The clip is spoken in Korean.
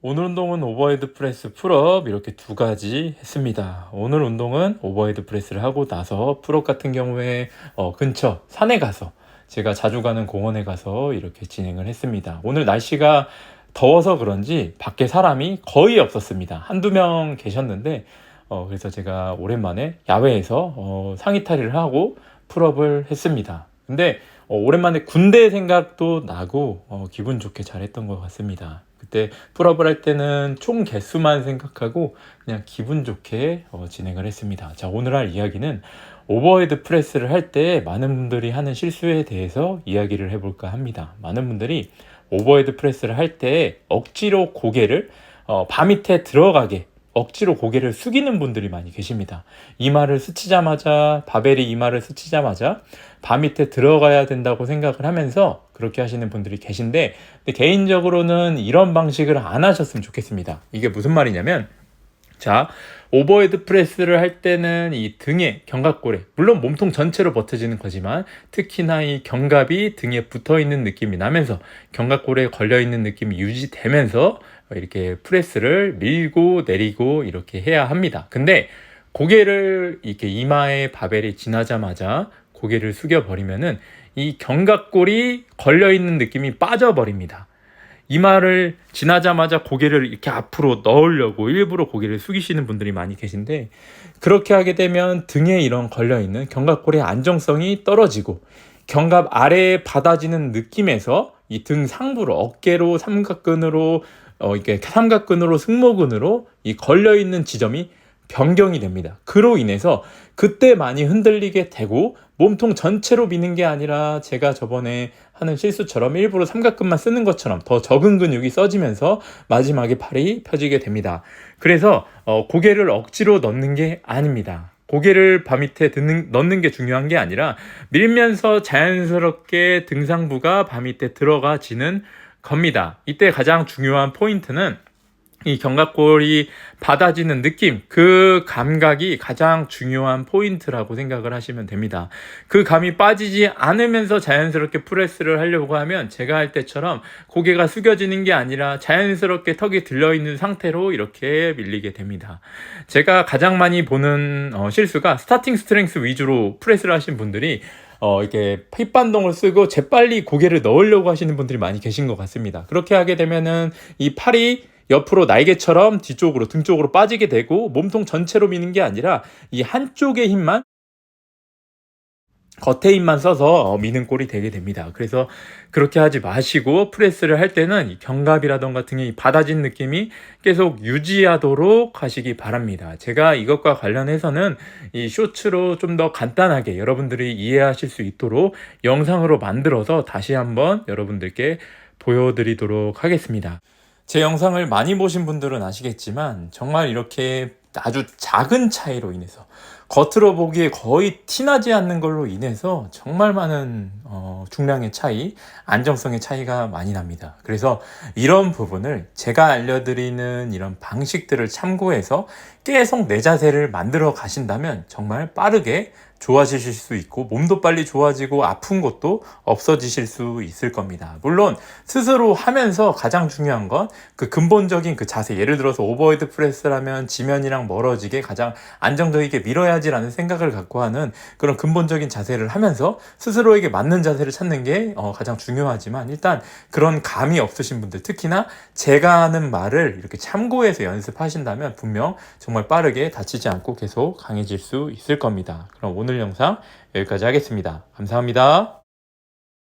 오늘 운동은 오버헤드 프레스 풀업 이렇게 두 가지 했습니다. 오늘 운동은 오버헤드 프레스를 하고 나서 풀업 같은 경우에 어, 근처 산에 가서 제가 자주 가는 공원에 가서 이렇게 진행을 했습니다. 오늘 날씨가 더워서 그런지 밖에 사람이 거의 없었습니다. 한두 명 계셨는데 어, 그래서 제가 오랜만에 야외에서 어, 상의 탈의를 하고 풀업을 했습니다. 근데 어, 오랜만에 군대 생각도 나고 어, 기분 좋게 잘했던 것 같습니다. 그때 풀업을 할 때는 총 개수만 생각하고 그냥 기분 좋게 어, 진행을 했습니다. 자, 오늘 할 이야기는 오버헤드 프레스를 할 때 많은 분들이 하는 실수에 대해서 이야기를 해볼까 합니다. 많은 분들이 오버헤드 프레스를 할 때 억지로 고개를 어, 바 밑에 들어가게 억지로 고개를 숙이는 분들이 많이 계십니다. 이마를 스치자마자 바벨이 이마를 스치자마자 바 밑에 들어가야 된다고 생각을 하면서 그렇게 하시는 분들이 계신데 개인적으로는 이런 방식을 안 하셨으면 좋겠습니다. 이게 무슨 말이냐면 자, 오버헤드 프레스를 할 때는 이 등에 견갑골에 물론 몸통 전체로 버텨지는 거지만 특히나 이 견갑이 등에 붙어 있는 느낌이 나면서 견갑골에 걸려 있는 느낌이 유지되면서 이렇게 프레스를 밀고 내리고 이렇게 해야 합니다. 근데 고개를 이렇게 이마에 바벨이 지나자마자 고개를 숙여 버리면은 이 견갑골이 걸려 있는 느낌이 빠져 버립니다. 이마를 지나자마자 고개를 이렇게 앞으로 넣으려고 일부러 고개를 숙이시는 분들이 많이 계신데 그렇게 하게 되면 등에 이런 걸려 있는 견갑골의 안정성이 떨어지고 견갑 아래에 받아지는 느낌에서 이 등 상부로 어깨로 삼각근으로 어 이게 삼각근으로 승모근으로 이 걸려 있는 지점이 변경이 됩니다. 그로 인해서 그때 많이 흔들리게 되고 몸통 전체로 미는 게 아니라 제가 저번에 하는 실수처럼 일부러 삼각근만 쓰는 것처럼 더 적은 근육이 써지면서 마지막에 팔이 펴지게 됩니다. 그래서 어, 고개를 억지로 넣는 게 아닙니다. 고개를 바 밑에 듣는, 넣는 게 중요한 게 아니라 밀면서 자연스럽게 등상부가 바 밑에 들어가지는 겁니다. 이때 가장 중요한 포인트는 이 견갑골이 받아지는 느낌, 그 감각이 가장 중요한 포인트라고 생각을 하시면 됩니다. 그 감이 빠지지 않으면서 자연스럽게 프레스를 하려고 하면 제가 할 때처럼 고개가 숙여지는 게 아니라 자연스럽게 턱이 들려있는 상태로 이렇게 밀리게 됩니다. 제가 가장 많이 보는 어, 실수가 스타팅 스트렝스 위주로 프레스를 하신 분들이 어, 이렇게 힙반동을 쓰고 재빨리 고개를 넣으려고 하시는 분들이 많이 계신 것 같습니다. 그렇게 하게 되면은 이 팔이 옆으로 날개처럼 뒤쪽으로 등 쪽으로 빠지게 되고 몸통 전체로 미는 게 아니라 이 한쪽의 힘만 겉에 힘만 써서 미는 꼴이 되게 됩니다. 그래서 그렇게 하지 마시고 프레스를 할 때는 이 견갑이라던가 등이 받아진 느낌이 계속 유지하도록 하시기 바랍니다. 제가 이것과 관련해서는 이 쇼츠로 좀 더 간단하게 여러분들이 이해하실 수 있도록 영상으로 만들어서 다시 한번 여러분들께 보여드리도록 하겠습니다. 제 영상을 많이 보신 분들은 아시겠지만 정말 이렇게 아주 작은 차이로 인해서 겉으로 보기에 거의 티나지 않는 걸로 인해서 정말 많은 어, 중량의 차이, 안정성의 차이가 많이 납니다. 그래서 이런 부분을 제가 알려드리는 이런 방식들을 참고해서 계속 내 자세를 만들어 가신다면 정말 빠르게 좋아지실 수 있고 몸도 빨리 좋아지고 아픈 것도 없어지실 수 있을 겁니다. 물론 스스로 하면서 가장 중요한 건 그 근본적인 그 자세 예를 들어서 오버헤드 프레스라면 지면이랑 멀어지게 가장 안정적이게 밀어 야지라는 생각을 갖고 하는 그런 근본적인 자세를 하면서 스스로에게 맞는 자세를 찾는 게 어, 가장 중요하지만 일단 그런 감이 없으신 분들 특히나 제가 하는 말을 이렇게 참고해서 연습하신다면 분명 정말 빠르게 다치지 않고 계속 강해질 수 있을 겁니다. 그럼 오늘 영상 여기까지 하겠습니다. 감사합니다.